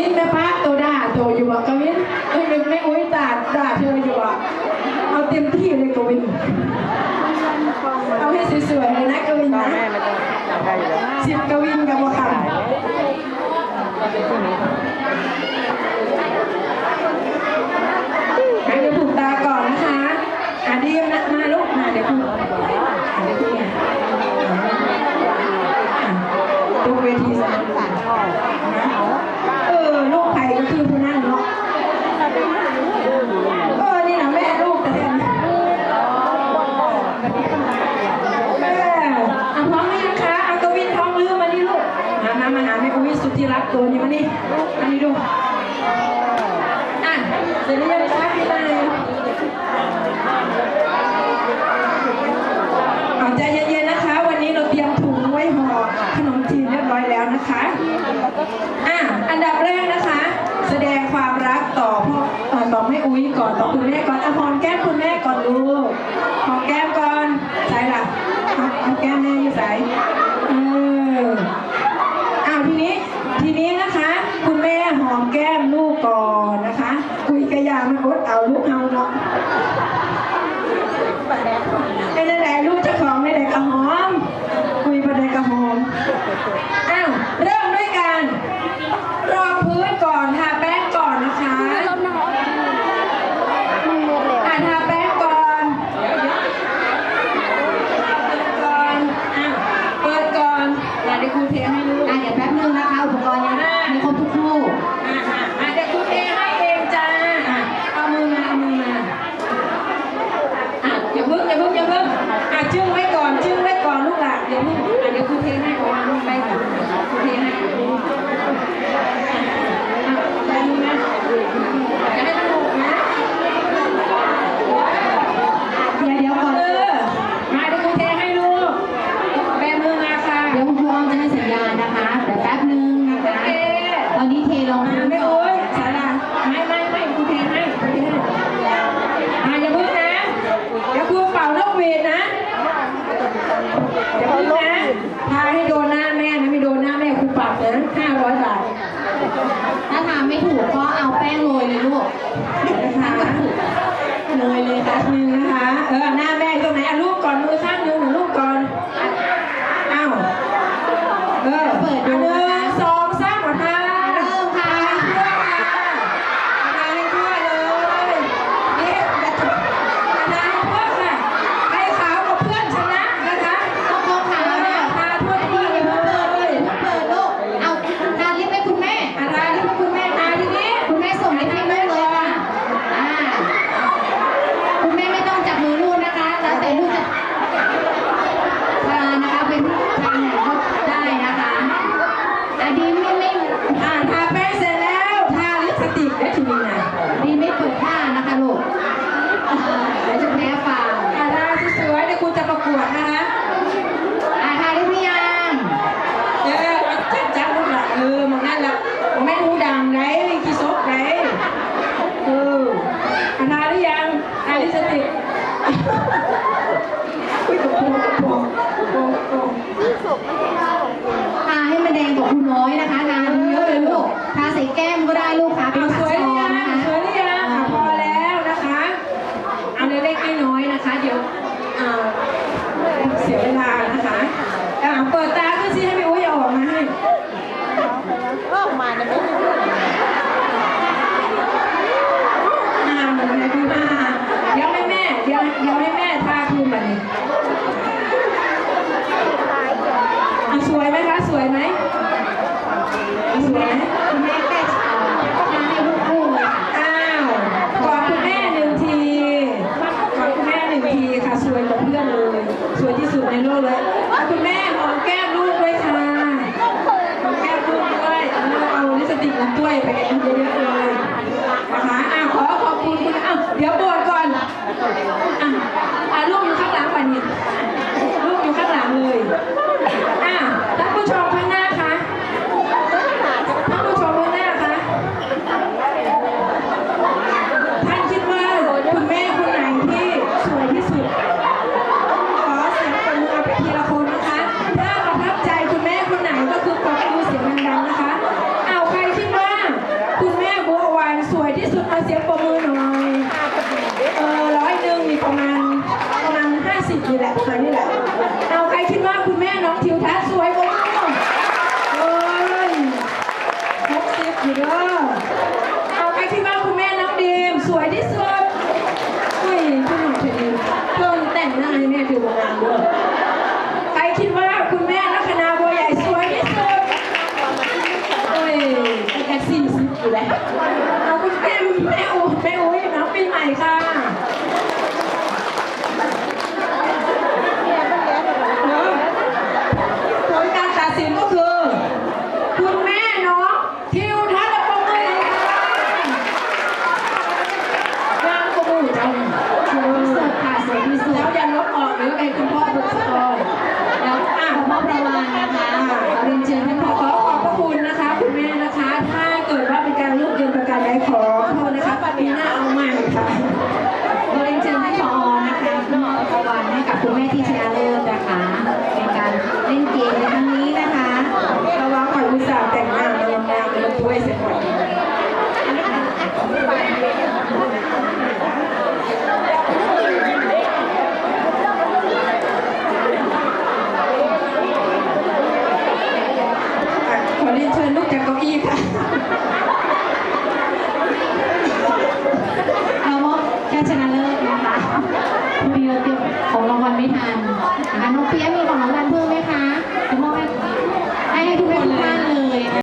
วินแม่ป้าตัวด่าตัวอยู่อะกวินเอ้ยไม่อุ้ยด่าด่าเธออยู่อะเอาเต็มที่เลยกวิน เอาให้สวยๆเลยนะกวินนะสิบกวินกับบัวขาว ตัวนี้มานี่อันนี้ดู อะเสร็จแล้วยังไม่ชักไม่ตายเอาใจเย็นๆนะคะ วันนี้เราเตรียมถุงไว้ห่อขนมจีนเรียบร้อยแล้วนะคะ อะ อันดับแรกนะคะ แสดงความรักต่อพ่อต่อแม่อุ้ยก่อนต่อคุณแม่ก่อนอะหอมแก้มคุณแม่ก่อนดูกหอมแก้มก่อนใส่ละกหอมแก้มแม่ยู่ส่ อมแก้มลูกก่อนนะคะ คุยกระยามาอดเอาลูกเอาเนาะไอ้นั่นแหลูกเจ้าของในไต่กระหอ 영어 ถ้าทาำไม่ถูกก็เอาแป้งโรยเลยลูก เสียเวลานะคะอะเปิดตาขึ้นสิให้พี่อุ้ยอาออกมาให้อกมาเนี่ยม่เรื่นใพี่มาเดี๋ยวแม่เดี๋ยวเดี๋ยวแม่ทาครีมแบบนี้อะสวยไหมคะสวยไหมสวยไหม I know that. คิดว่าคุณแม่ลัคนาบัวใหญ่สวยที่สุดโอ้ยเป็นแคซินสุดอยู่แล้วเอาคุณแม่แม่อุ้ยแม่อูน้องปีใหม่ค่ะผลการตัดสินก็คือ คุณแม่น้องทิวทัศน์และปงเลยค่งกบูจังสวยที่สุดแล้วอย่าลบออกหรือไอ้คุณพ่อ